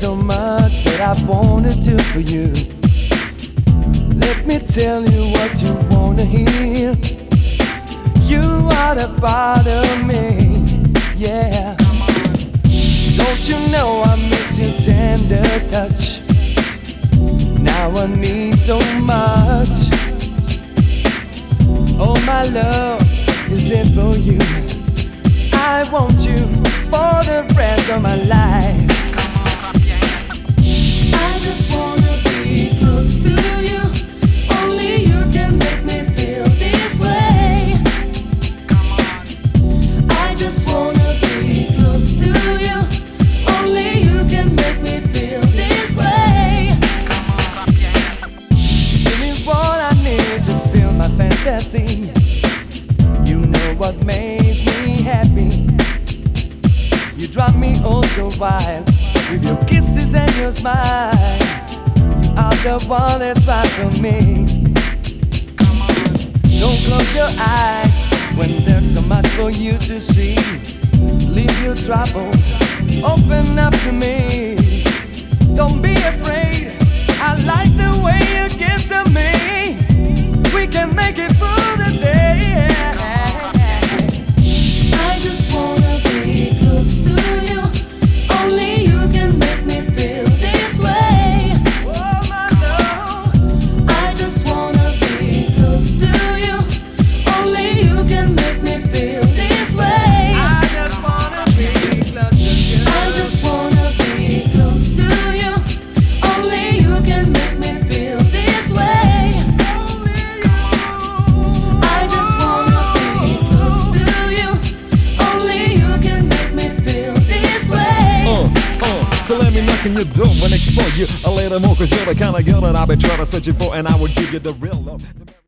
so much that I wanna do for you. Let me tell you what you wanna hear. You are the part of me, yeah. Don't you know I miss your tender touch? Now I need so much. Oh, my love is it for you. I want you the rest of my life. I just wanna be close to you. Only you can make me feel this way. I just wanna be close to you. Only you can make me feel this way. Give me what I need to feel my fantasy. You know what makes drive me oh so wild with your kisses and your smile. You are the one that's right for me. Don't close your eyes when there's so much for you to see. Leave your troubles, open up to me. Don't be afraid. Knock on your door and explore you a little more, cause you're the kind of girl that I've been trying to search for, and I will give you the real love.